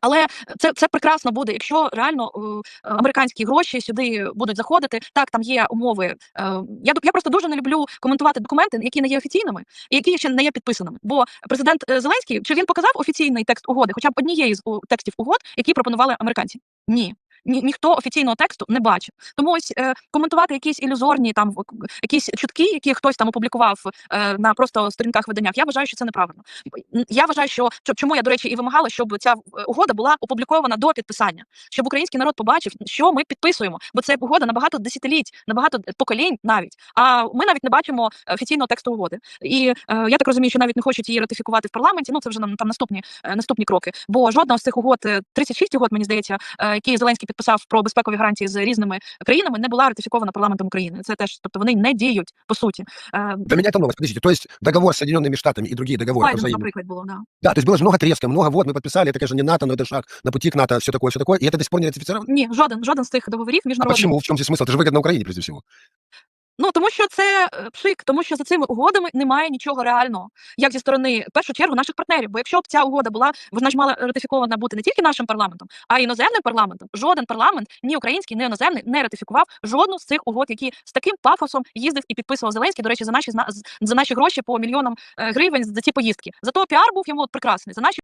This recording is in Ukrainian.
Але це це прекрасно буде, якщо реально е, американські гроші сюди будуть заходити. Так, там є умови. Е, я я просто дуже не люблю коментувати документи, які не є офіційними і які ще не є підписаними. Бо президент е, Зеленський чи він показав офіційний текст угоди, хоча б однієї з текстів угод, які пропонували американці? Ні. Ні, ніхто офіційного тексту не бачив. Тому ось е, коментувати якісь ілюзорні там якісь чутки, які хтось там опублікував е, на просто сторінках виданнях. Я вважаю, що це неправильно. Я вважаю, що чому я до речі і вимагала, щоб ця е, угода була опублікована до підписання, щоб український народ побачив, що ми підписуємо, бо це угода на багато десятиліть, на багато поколінь навіть. А ми навіть не бачимо офіційного тексту угоди. І е, я так розумію, що навіть не хочуть її ратифікувати в парламенті. Ну це вже там наступні е, наступні кроки. Бо жодна з цих угод, е, 36 угод, мені здається, е, які Зеленський підписав про безпекові гарантії з різними країнами, не була ратифікована парламентом України. Це теж, тобто вони не діють по суті. Е, Для меня это новость. Подождите, то есть договор с Соединенными Штатами и другие договоры Байден, взаимные. наприклад, було да. Да, то есть было же много треска, много вот мы подписали, это, конечно, не НАТО, но это шаг на пути к НАТО, все такое, все такое, и это до сих пор не ратифицировано? Ні, жоден, жоден з цих договорів А міжнародних. почему? В чем здесь смысл? Это же выгодно Украине, прежде всего. Ну тому що це е, пшик, тому що за цими угодами немає нічого реального, як зі сторони в першу чергу наших партнерів. Бо якщо б ця угода була, вона ж мала ратифікована бути не тільки нашим парламентом, а й іноземним парламентом. Жоден парламент, ні український, ні іноземний, не ратифікував жодну з цих угод, які з таким пафосом їздив і підписував Зеленський. До речі, за наші за наші гроші по мільйонам е, гривень за ці поїздки. Зато піар був йому прекрасний за наші.